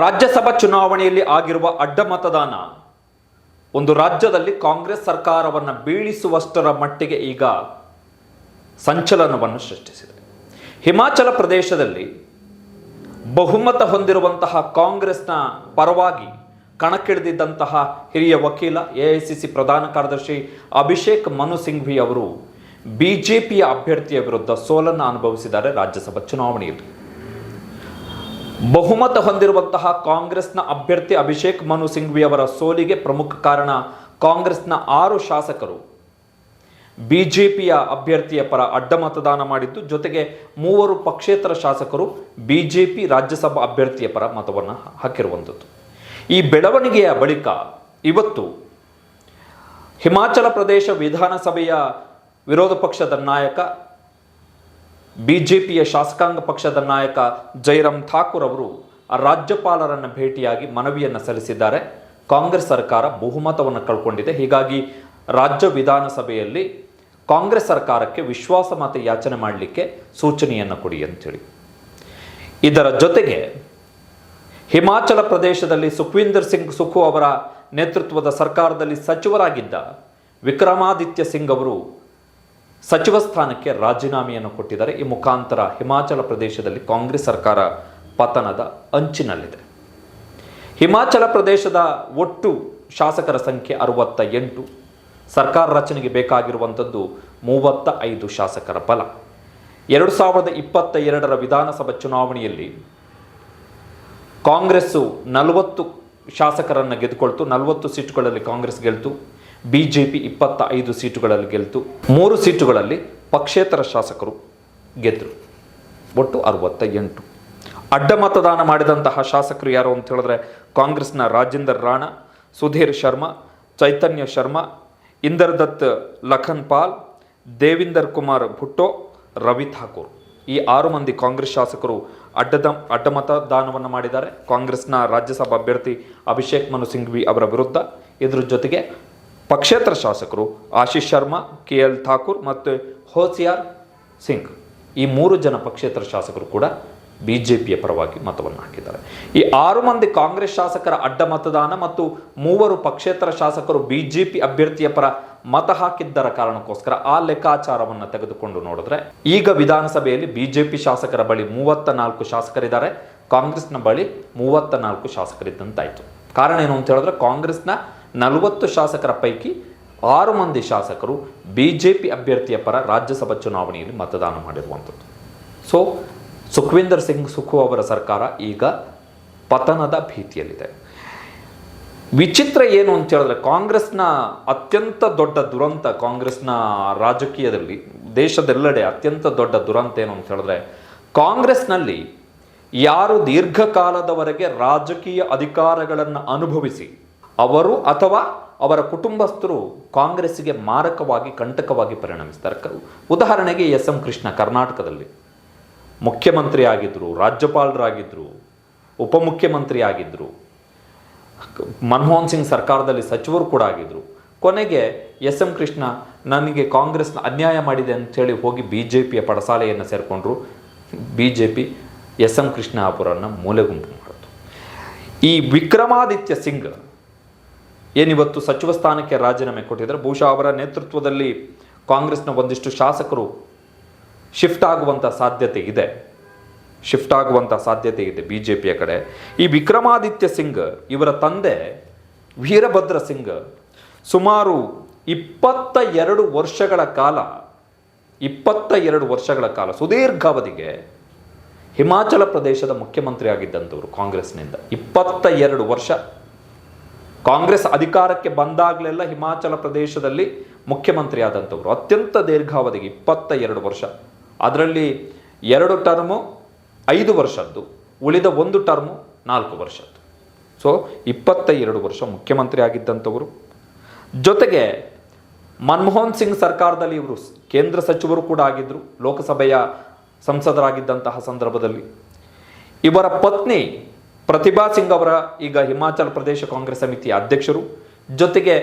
ರಾಜ್ಯಸಭಾ ಚುನಾವಣೆಯಲ್ಲಿ ಆಗಿರುವ ಅಡ್ಡ ಮತದಾನ. ಒಂದು ರಾಜ್ಯದಲ್ಲಿ ಕಾಂಗ್ರೆಸ್ ಸರ್ಕಾರವನ್ನು ಬೀಳಿಸುವಷ್ಟರ ಮಟ್ಟಿಗೆ ಈಗ ಸಂಚಲನವನ್ನು ಸೃಷ್ಟಿಸಿದೆ. ಹಿಮಾಚಲ ಪ್ರದೇಶದಲ್ಲಿ ಬಹುಮತ ಹೊಂದಿರುವಂತಹ ಕಾಂಗ್ರೆಸ್ನ ಪರವಾಗಿ ಕಣಕ್ಕಿಳಿದಿದ್ದಂತಹ ಹಿರಿಯ ವಕೀಲ, ಎಐಸಿಸಿ ಪ್ರಧಾನ ಕಾರ್ಯದರ್ಶಿ ಅಭಿಷೇಕ್ ಮನು ಸಿಂಘ್ವಿ ಅವರು ಬಿಜೆಪಿಯ ಅಭ್ಯರ್ಥಿಯ ವಿರುದ್ಧ ಸೋಲನ್ನು ಅನುಭವಿಸಿದ್ದಾರೆ ರಾಜ್ಯಸಭಾ ಚುನಾವಣೆಯಲ್ಲಿ. ಬಹುಮತ ಹೊಂದಿರುವಂತಹ ಕಾಂಗ್ರೆಸ್ನ ಅಭ್ಯರ್ಥಿ ಅಭಿಷೇಕ್ ಮನು ಸಿಂಘ್ವಿ ಅವರ ಸೋಲಿಗೆ ಪ್ರಮುಖ ಕಾರಣ ಕಾಂಗ್ರೆಸ್ನ ಆರು ಶಾಸಕರು. ಬಿಜೆಪಿಯ ಅಭ್ಯರ್ಥಿಯ ಪರ ಅಡ್ಡ ಮತದಾನ ಮಾಡಿದ್ದು, ಜೊತೆಗೆ ಮೂವರು ಪಕ್ಷೇತರ ಶಾಸಕರು ಬಿಜೆಪಿ ರಾಜ್ಯಸಭಾ ಅಭ್ಯರ್ಥಿಯ ಪರ ಮತವನ್ನು ಹಾಕಿರುವಂಥದ್ದು. ಈ ಬೆಳವಣಿಗೆಯ ಬಳಿಕ ಇವತ್ತು ಹಿಮಾಚಲ ಪ್ರದೇಶ ವಿಧಾನಸಭೆಯ ವಿರೋಧ ಪಕ್ಷದ ನಾಯಕ ಬಿಜೆಪಿಯ ಶಾಸಕಾಂಗ ಪಕ್ಷದ ನಾಯಕ ಜೈರಾಮ್ ಠಾಕೂರ್ ಅವರು ರಾಜ್ಯಪಾಲರನ್ನು ಭೇಟಿಯಾಗಿ ಮನವಿಯನ್ನು ಸಲ್ಲಿಸಿದ್ದಾರೆ. ಕಾಂಗ್ರೆಸ್ ಸರ್ಕಾರ ಬಹುಮತವನ್ನು ಕಳ್ಕೊಂಡಿದೆ. ಹೀಗಾಗಿ ರಾಜ್ಯ ವಿಧಾನಸಭೆಯಲ್ಲಿ ಕಾಂಗ್ರೆಸ್ ಸರ್ಕಾರಕ್ಕೆ ವಿಶ್ವಾಸಮತ ಯಾಚನೆ ಮಾಡಲಿಕ್ಕೆ ಸೂಚನೆಯನ್ನು ಕೊಡಿ ಅಂತೇಳಿ. ಇದರ ಜೊತೆಗೆ ಹಿಮಾಚಲ ಪ್ರದೇಶದಲ್ಲಿ ಸುಖ್ವೀಂದರ್ ಸಿಂಗ್ ಸುಖು ಅವರ ನೇತೃತ್ವದ ಸರ್ಕಾರದಲ್ಲಿ ಸಚಿವರಾಗಿದ್ದ ವಿಕ್ರಮಾದಿತ್ಯ ಸಿಂಗ್ ಅವರು ಸಚಿವ ಸ್ಥಾನಕ್ಕೆ ರಾಜೀನಾಮೆಯನ್ನು ಕೊಟ್ಟಿದ್ದಾರೆ. ಈ ಮುಖಾಂತರ ಹಿಮಾಚಲ ಪ್ರದೇಶದಲ್ಲಿ ಕಾಂಗ್ರೆಸ್ ಸರ್ಕಾರ ಪತನದ ಅಂಚಿನಲ್ಲಿದೆ. ಹಿಮಾಚಲ ಪ್ರದೇಶದ ಒಟ್ಟು ಶಾಸಕರ ಸಂಖ್ಯೆ ಅರವತ್ತ ಎಂಟು ಸರ್ಕಾರ ರಚನೆಗೆ ಬೇಕಾಗಿರುವಂಥದ್ದು ಮೂವತ್ತ ಐದು ಶಾಸಕರ ಬಲ. ಎರಡು ಸಾವಿರದ ಇಪ್ಪತ್ತ ಎರಡರ ವಿಧಾನಸಭಾ ಚುನಾವಣೆಯಲ್ಲಿ ಕಾಂಗ್ರೆಸ್ಸು ನಲವತ್ತು ಶಾಸಕರನ್ನು ಗೆದ್ದುಕೊಳ್ತು. ನಲವತ್ತು ಸೀಟುಗಳಲ್ಲಿ ಕಾಂಗ್ರೆಸ್ ಗೆಲ್ತು. ಬಿಜೆಪಿ ಇಪ್ಪತ್ತ ಐದು ಸೀಟುಗಳಲ್ಲಿ ಗೆಲ್ತು. ಮೂರು ಸೀಟುಗಳಲ್ಲಿ ಪಕ್ಷೇತರ ಶಾಸಕರು ಗೆದ್ದರು ಒಟ್ಟು ಅರವತ್ತ ಎಂಟು ಅಡ್ಡ ಮತದಾನ ಮಾಡಿದಂತಹ ಶಾಸಕರು ಯಾರು ಅಂತ ಹೇಳಿದ್ರೆ ಕಾಂಗ್ರೆಸ್ನ ರಾಜೇಂದರ್ ರಾಣಾ, ಸುಧೀರ್ ಶರ್ಮಾ, ಚೈತನ್ಯ ಶರ್ಮಾ, ಇಂದರ್ದತ್ ಲಖನ್ ಪಾಲ್, ದೇವಿಂದರ್ ಕುಮಾರ್ ಭುಟ್ಟೋ, ರವಿ ಠಾಕೂರ್. ಈ ಆರು ಮಂದಿ ಕಾಂಗ್ರೆಸ್ ಶಾಸಕರು ಅಡ್ಡದ ಅಡ್ಡ ಮತದಾನವನ್ನು ಮಾಡಿದ್ದಾರೆ. ಕಾಂಗ್ರೆಸ್ನ ರಾಜ್ಯಸಭಾ ಅಭ್ಯರ್ಥಿ ಅಭಿಷೇಕ್ ಮನು ಸಿಂಘ್ವಿ ಅವರ ವಿರುದ್ಧ. ಇದರ ಜೊತೆಗೆ ಪಕ್ಷೇತರ ಶಾಸಕರು ಆಶೀಶ್ ಶರ್ಮಾ, ಕೆ ಎಲ್ ಠಾಕೂರ್ ಮತ್ತು ಹೋಸಿಯಾರ್ ಸಿಂಗ್. ಈ ಮೂರು ಜನ ಪಕ್ಷೇತರ ಶಾಸಕರು ಕೂಡ ಬಿ ಜೆ ಪಿಯ ಪರವಾಗಿ ಮತವನ್ನು ಹಾಕಿದ್ದಾರೆ. ಈ ಆರು ಮಂದಿ ಕಾಂಗ್ರೆಸ್ ಶಾಸಕರ ಅಡ್ಡ ಮತದಾನ ಮತ್ತು ಮೂವರು ಪಕ್ಷೇತರ ಶಾಸಕರು ಬಿ ಜೆ ಪಿ ಅಭ್ಯರ್ಥಿಯ ಪರ ಮತ ಹಾಕಿದ್ದರ ಕಾರಣಕ್ಕೋಸ್ಕರ ಆ ಲೆಕ್ಕಾಚಾರವನ್ನು ತೆಗೆದುಕೊಂಡು ನೋಡಿದ್ರೆ, ಈಗ ವಿಧಾನಸಭೆಯಲ್ಲಿ ಬಿಜೆಪಿ ಶಾಸಕರ ಬಳಿ ಮೂವತ್ತ ನಾಲ್ಕು ಶಾಸಕರಿದ್ದಾರೆ. ಕಾಂಗ್ರೆಸ್ನ ಬಳಿ ಮೂವತ್ತ ನಾಲ್ಕು ಶಾಸಕರಿದ್ದಂತಾಯಿತು. ಕಾರಣ ಏನು ಅಂತ ಹೇಳಿದ್ರೆ, ಕಾಂಗ್ರೆಸ್ನ ನಲವತ್ತು ಶಾಸಕರ ಪೈಕಿ ಆರು ಮಂದಿ ಶಾಸಕರು ಬಿ ಜೆ ಪಿ ಅಭ್ಯರ್ಥಿಯ ಪರ ರಾಜ್ಯಸಭಾ ಚುನಾವಣೆಯಲ್ಲಿ ಮತದಾನ ಮಾಡಿರುವಂಥದ್ದು. ಸೊ ಸುಖ್ವೀಂದರ್ ಸಿಂಗ್ ಸುಖು ಅವರ ಸರ್ಕಾರ ಈಗ ಪತನದ ಭೀತಿಯಲ್ಲಿದೆ. ವಿಚಿತ್ರ ಏನು ಅಂತ ಹೇಳಿದ್ರೆ ಕಾಂಗ್ರೆಸ್ನ ಅತ್ಯಂತ ದೊಡ್ಡ ದುರಂತ, ಕಾಂಗ್ರೆಸ್ನ ರಾಜಕೀಯದಲ್ಲಿ ದೇಶದೆಲ್ಲೆಡೆ ಅತ್ಯಂತ ದೊಡ್ಡ ದುರಂತ ಏನು ಅಂತ ಹೇಳಿದ್ರೆ ಕಾಂಗ್ರೆಸ್ನಲ್ಲಿ ಯಾರು ದೀರ್ಘಕಾಲದವರೆಗೆ ರಾಜಕೀಯ ಅಧಿಕಾರಗಳನ್ನು ಅನುಭವಿಸಿ ಅವರು ಅಥವಾ ಅವರ ಕುಟುಂಬಸ್ಥರು ಕಾಂಗ್ರೆಸ್ಸಿಗೆ ಮಾರಕವಾಗಿ, ಕಂಟಕವಾಗಿ ಪರಿಣಮಿಸ್ತಾರೆ. ಉದಾಹರಣೆಗೆ ಎಸ್ ಎಂ ಕೃಷ್ಣ ಕರ್ನಾಟಕದಲ್ಲಿ. ಮುಖ್ಯಮಂತ್ರಿ ಆಗಿದ್ದರು ರಾಜ್ಯಪಾಲರಾಗಿದ್ದರು ಉಪಮುಖ್ಯಮಂತ್ರಿ ಆಗಿದ್ದರು ಮನಮೋಹನ್ ಸಿಂಗ್ ಸರ್ಕಾರದಲ್ಲಿ ಸಚಿವರು ಕೂಡ ಆಗಿದ್ದರು ಕೊನೆಗೆ ಎಸ್ ಎಂ ಕೃಷ್ಣ ನನಗೆ ಕಾಂಗ್ರೆಸ್ನ ಅನ್ಯಾಯ ಮಾಡಿದೆ ಅಂಥೇಳಿ ಹೋಗಿ ಬಿ ಜೆ ಪಿಯ ಪಡಸಾಲೆಯನ್ನು ಸೇರಿಕೊಂಡ್ರು. B J P S M Krishna ಅವರನ್ನು ಮೂಲೆಗುಂಪು ಮಾಡಿತು. ಈ ವಿಕ್ರಮಾದಿತ್ಯ ಸಿಂಗ್ ಏನಿವತ್ತು ಸಚಿವ ಸ್ಥಾನಕ್ಕೆ ರಾಜೀನಾಮೆ ಕೊಟ್ಟಿದ್ದಾರೆ? ಬಹುಶಃ ಅವರ ನೇತೃತ್ವದಲ್ಲಿ ಕಾಂಗ್ರೆಸ್ನ ಒಂದಿಷ್ಟು ಶಾಸಕರು ಶಿಫ್ಟ್ ಆಗುವಂಥ ಸಾಧ್ಯತೆ ಇದೆ. ಶಿಫ್ಟ್ ಆಗುವಂಥ ಸಾಧ್ಯತೆ ಇದೆ ಬಿ ಜೆ ಪಿಯ ಕಡೆ. ಈ ವಿಕ್ರಮಾದಿತ್ಯ ಸಿಂಗ್, ಇವರ ತಂದೆ ವೀರಭದ್ರ ಸಿಂಗ್, ಸುಮಾರು ಇಪ್ಪತ್ತ ಎರಡು ವರ್ಷಗಳ ಕಾಲ ಇಪ್ಪತ್ತ ಎರಡು ವರ್ಷಗಳ ಕಾಲ ಸುದೀರ್ಘಾವಧಿಗೆ ಹಿಮಾಚಲ ಪ್ರದೇಶದ ಮುಖ್ಯಮಂತ್ರಿ ಆಗಿದ್ದಂಥವ್ರು ಕಾಂಗ್ರೆಸ್ನಿಂದ. ಇಪ್ಪತ್ತ ಎರಡು ವರ್ಷ. ಕಾಂಗ್ರೆಸ್ ಅಧಿಕಾರಕ್ಕೆ ಬಂದಾಗಲೆಲ್ಲ ಹಿಮಾಚಲ ಪ್ರದೇಶದಲ್ಲಿ ಮುಖ್ಯಮಂತ್ರಿ ಆದಂಥವ್ರು ಅತ್ಯಂತ ದೀರ್ಘಾವಧಿಗೆ ಇಪ್ಪತ್ತ ಎರಡು ವರ್ಷ. ಅದರಲ್ಲಿ ಎರಡು ಟರ್ಮು ಐದು ವರ್ಷದ್ದು, ಉಳಿದ ಒಂದು ಟರ್ಮು ನಾಲ್ಕು ವರ್ಷದ್ದು. ಸೊ ಇಪ್ಪತ್ತ ಎರಡು ವರ್ಷ ಮುಖ್ಯಮಂತ್ರಿ ಆಗಿದ್ದಂಥವರು. ಜೊತೆಗೆ ಮನಮೋಹನ್ ಸಿಂಗ್ ಸರ್ಕಾರದಲ್ಲಿ ಇವರು ಕೇಂದ್ರ ಸಚಿವರು ಕೂಡ ಆಗಿದ್ದರು ಲೋಕಸಭೆಯ ಸಂಸದರಾಗಿದ್ದಂತಹ ಸಂದರ್ಭದಲ್ಲಿ. ಇವರ ಪತ್ನಿ ಪ್ರತಿಭಾ ಸಿಂಗ್ ಅವರ ಈಗ ಹಿಮಾಚಲ ಪ್ರದೇಶ ಕಾಂಗ್ರೆಸ್ ಸಮಿತಿಯ ಅಧ್ಯಕ್ಷರು, ಜೊತೆಗೆ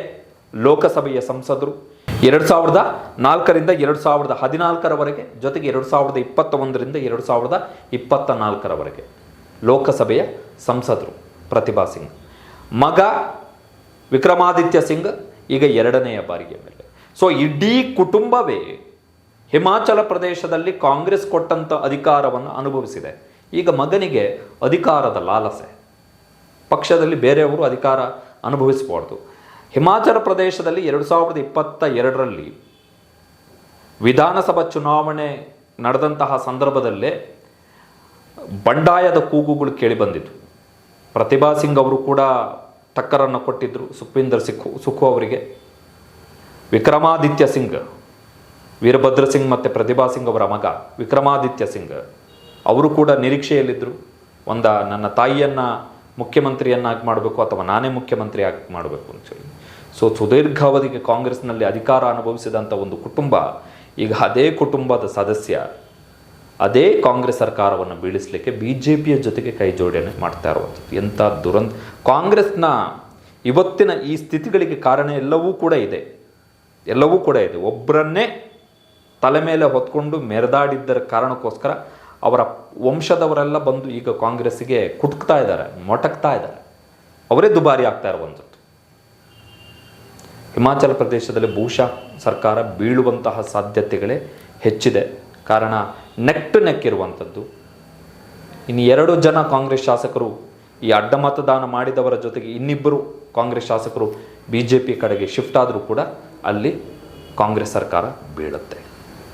ಲೋಕಸಭೆಯ ಸಂಸದರು. ಎರಡು ಸಾವಿರದ ನಾಲ್ಕರಿಂದ ಎರಡು ಸಾವಿರದ ಹದಿನಾಲ್ಕರವರೆಗೆ, ಜೊತೆಗೆ ಎರಡು ಸಾವಿರದ ಇಪ್ಪತ್ತ ಒಂದರಿಂದ ಎರಡು ಸಾವಿರದ ಇಪ್ಪತ್ತ ನಾಲ್ಕರವರೆಗೆ ಲೋಕಸಭೆಯ ಸಂಸದರು ಪ್ರತಿಭಾ ಸಿಂಗ್. ಮಗ ವಿಕ್ರಮಾದಿತ್ಯ ಸಿಂಗ್ ಈಗ ಎರಡನೆಯ ಬಾರಿಗೆ ಮೇಲೆ. ಸೊ ಇಡೀ ಕುಟುಂಬವೇ ಹಿಮಾಚಲ ಪ್ರದೇಶದಲ್ಲಿ ಕಾಂಗ್ರೆಸ್ ಕೊಟ್ಟಂಥ ಅಧಿಕಾರವನ್ನು ಅನುಭವಿಸಿದೆ. ಈಗ ಮಗನಿಗೆ ಅಧಿಕಾರದ ಲಾಲಸೆ. ಪಕ್ಷದಲ್ಲಿ ಬೇರೆಯವರು ಅಧಿಕಾರ ಅನುಭವಿಸಬಾರ್ದು. ಹಿಮಾಚಲ ಪ್ರದೇಶದಲ್ಲಿ ಎರಡು ಸಾವಿರದ ಇಪ್ಪತ್ತ ಎರಡರಲ್ಲಿ ವಿಧಾನಸಭಾ ಚುನಾವಣೆ ನಡೆದಂತಹ ಸಂದರ್ಭದಲ್ಲೇ ಬಂಡಾಯದ ಕೂಗುಗಳು ಕೇಳಿಬಂದಿತು ಪ್ರತಿಭಾ ಸಿಂಗ್ ಅವರು ಕೂಡ ಟಕ್ಕರನ್ನು ಕೊಟ್ಟಿದ್ದರು ಸುಖವಿಂದರ್ ಸಿಖು ಸುಖು ಅವರಿಗೆ. ವಿಕ್ರಮಾದಿತ್ಯ ಸಿಂಗ್, ವೀರಭದ್ರ ಸಿಂಗ್ ಮತ್ತು ಪ್ರತಿಭಾ ಸಿಂಗ್ ಅವರ ಮಗ ವಿಕ್ರಮಾದಿತ್ಯ ಸಿಂಗ್. ಅವರು ಕೂಡ ನಿರೀಕ್ಷೆಯಲ್ಲಿದ್ದರು. ಒಂದ, ನನ್ನ ತಾಯಿಯನ್ನು ಮುಖ್ಯಮಂತ್ರಿಯನ್ನಾಗಿ ಮಾಡಬೇಕು ಅಥವಾ ನಾನೇ ಮುಖ್ಯಮಂತ್ರಿ ಆಗಿ ಮಾಡಬೇಕು ಅಂತೇಳಿ ಸೊ ಸುದೀರ್ಘಾವಧಿಗೆ ಕಾಂಗ್ರೆಸ್ನಲ್ಲಿ ಅಧಿಕಾರ ಅನುಭವಿಸಿದಂಥ ಒಂದು ಕುಟುಂಬ, ಈಗ ಅದೇ ಕುಟುಂಬದ ಸದಸ್ಯ, ಅದೇ ಕಾಂಗ್ರೆಸ್ ಸರ್ಕಾರವನ್ನು ಬೀಳಿಸಲಿಕ್ಕೆ ಬಿ ಜೆ ಪಿಯ ಜೊತೆಗೆ ಕೈ ಜೋಡಣೆ ಮಾಡ್ತಾ ಇರುವಂಥದ್ದು. ಎಂಥ ದುರಂತ, ಕಾಂಗ್ರೆಸ್ನ ಇವತ್ತಿನ ಈ ಸ್ಥಿತಿಗಳಿಗೆ ಕಾರಣ ಎಲ್ಲವೂ ಕೂಡ ಇದೆ. ಎಲ್ಲವೂ ಕೂಡ ಇದೆ. ಒಬ್ಬರನ್ನೇ ತಲೆ ಮೇಲೆ ಹೊತ್ಕೊಂಡು ಮೆರೆದಾಡಿದ್ದರ ಕಾರಣಕ್ಕೋಸ್ಕರ ಅವರ ವಂಶದವರೆಲ್ಲ ಬಂದು ಈಗ ಕಾಂಗ್ರೆಸ್ಸಿಗೆ ಕುಟ್ಕ್ತಾ ಇದ್ದಾರೆ, ಮೊಟಕ್ತಾ ಇದ್ದಾರೆ. ಅವರೇ ದುಬಾರಿ ಆಗ್ತಾ ಇರುವಂಥದ್ದು. ಹಿಮಾಚಲ ಪ್ರದೇಶದಲ್ಲಿ ಬಹುಶಃ ಸರ್ಕಾರ ಬೀಳುವಂತಹ ಸಾಧ್ಯತೆಗಳೇ ಹೆಚ್ಚಿದೆ. ಕಾರಣ ನೆಕ್ ನೆಕ್ಕಿರುವಂಥದ್ದು ಇನ್ನು ಎರಡು ಜನ ಕಾಂಗ್ರೆಸ್ ಶಾಸಕರು ಈ ಅಡ್ಡ ಮತದಾನ ಮಾಡಿದವರ ಜೊತೆಗೆ ಇನ್ನಿಬ್ಬರು ಕಾಂಗ್ರೆಸ್ ಶಾಸಕರು ಬಿ ಕಡೆಗೆ ಶಿಫ್ಟ್ ಆದರೂ ಕೂಡ ಅಲ್ಲಿ ಕಾಂಗ್ರೆಸ್ ಸರ್ಕಾರ ಬೀಳುತ್ತೆ.